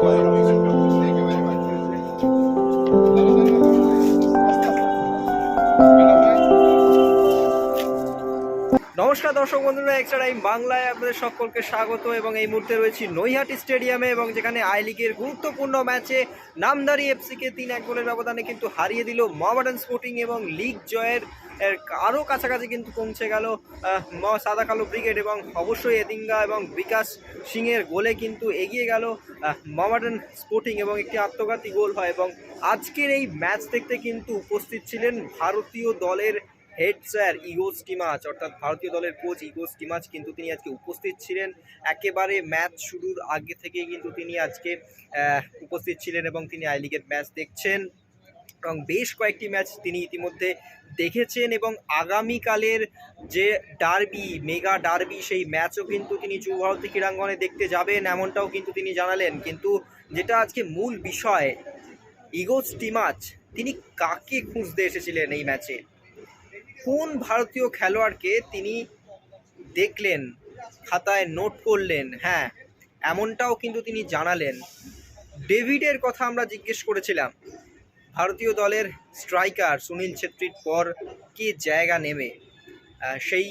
Why do we even go? নমস্কার দর্শক বন্ধুরা এক্সট্রা টাইম বাংলায় আপনাদের সকলকে স্বাগত এবং এই মুহূর্তে রয়েছি নৈহাটি স্টেডিয়ামে এবং যেখানে আই লিগের গুরুত্বপূর্ণ ম্যাচে নামদারি এফসিকে তিন এক গোলের ব্যবধানে কিন্তু হারিয়ে দিল মহাবাডান স্পোর্টিং এবং লিগ জয়ের আরও কাছাকাছি কিন্তু পৌঁছে গেল সাদা কালো ব্রিগেড এবং অবশ্যই এদিঙ্গা এবং বিকাশ সিংয়ের গোলে কিন্তু এগিয়ে গেল মহাবাডান স্পোর্টিং এবং একটি আত্মঘাতী গোল হয় এবং আজকের এই ম্যাচ দেখতে কিন্তু উপস্থিত ছিলেন ভারতীয় দলের হেড স্যার ইগোস টিমাচ অর্থাৎ ভারতীয় দলের কোচ ইগোস টিমাচ কিন্তু তিনি আজকে উপস্থিত ছিলেন। একেবারে ম্যাচ শুরুর আগে থেকেই কিন্তু তিনি আজকে উপস্থিত ছিলেন এবং তিনি আই লিগের ম্যাচ দেখছেন। এবং বেশ কয়েকটি ম্যাচ তিনি ইতিমধ্যে দেখেছেন এবং আগামীকালের যে ডার্বি, মেগা ডার্বি, সেই ম্যাচও কিন্তু তিনি যুবভারতী ক্রীড়াঙ্গনে দেখতে যাবেন, এমনটাও কিন্তু তিনি জানালেন। কিন্তু যেটা আজকে মূল বিষয় ইগোস টিমাচ তিনি কাকে খুঁজতে এসেছিলেন এই ম্যাচে? কোন ভারতীয় খেলোয়াড়কে তিনি দেখলেন খাতায় নোট করলেন হ্যাঁ এমনটাও কিন্তু তিনি জানালেন। ডেভিডের কথা আমরা জিজ্ঞেস করেছিলাম ভারতীয় দলের স্ট্রাইকার সুনীল ছেত্রীর পর কে জায়গা আহ, সেই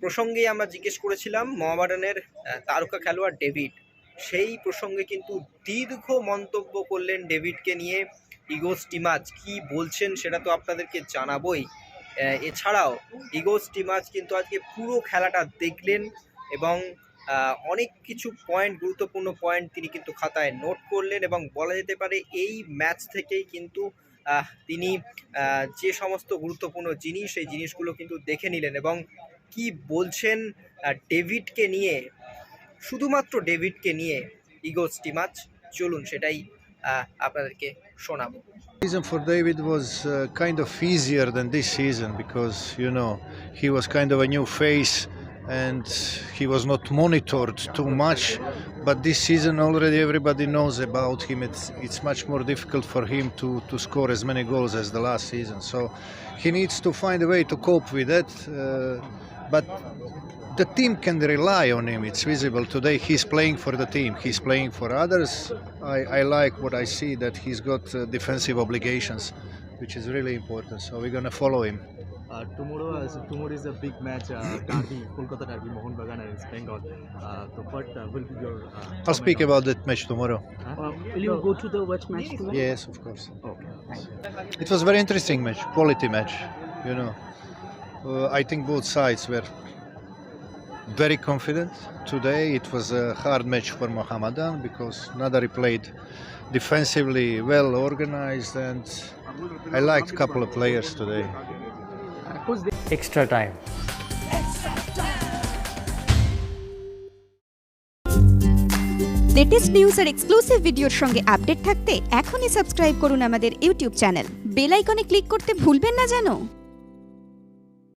প্রসঙ্গেই আমরা জিজ্ঞেস করেছিলাম মোহামেডানের আহ, তারকা খেলোয়াড় ডেভিড। সেই প্রসঙ্গে কিন্তু দীর্ঘ মন্তব্য করলেন ডেভিডকে নিয়ে ইগোস টিমাজ কি বলছেন সেটা তো আপনাদেরকে জানাবোই। এছাড়াও ইগোস টিমাজ কিন্তু আজকে পুরো খেলাটা দেখলেন এবং অনেক কিছু পয়েন্ট গুরুত্বপূর্ণ পয়েন্ট তিনি কিন্তু খাতায় নোট করলেন এবং বলা যেতে পারে এই ম্যাচ থেকেই কিন্তু তিনি যে সমস্ত গুরুত্বপূর্ণ জিনিস, সেই জিনিসগুলো কিন্তু দেখে নিলেন এবং কি বলছেন ডেভিডকে নিয়ে, শুধুমাত্র ডেভিডকে নিয়ে ইগোস টিমাচ চলুন সেটাই আপনাদেরকে শোনাবো season for David was uh, kind of easier than this season because you know he was kind of a new face and he was not monitored too much. But this season already everybody knows about him. It's it's much more difficult for him to to score as many goals as the last season. So he needs to find a way to cope with that. Uh, but the team can rely on him. It's visible today. He's playing for the team. He's playing for others. I, I like what I see that he's got uh, defensive obligations, which is really important. So we're gonna follow him. Uh, tomorrow, is, tomorrow is a big match, uh, Derby, Kolkata Derby, Mohun Bagan and East Bengal. Uh, so what uh, will be your? Uh, I'll speak comment about that match tomorrow. Huh? Uh, will you go to the watch match tomorrow? Yes, of course. Okay. It was a very interesting match, quality match. You know, uh, I think both sides were very confident. Today it was a hard match for Mohammedan because Nadari played defensively well organized, and I liked a couple of players today. extra time. Latest news R exclusive ভিডিওর সঙ্গে update থাকতে এখনই subscribe করুন আমাদের YouTube channel bell আইকনে click করতে ভুলবেন না জানো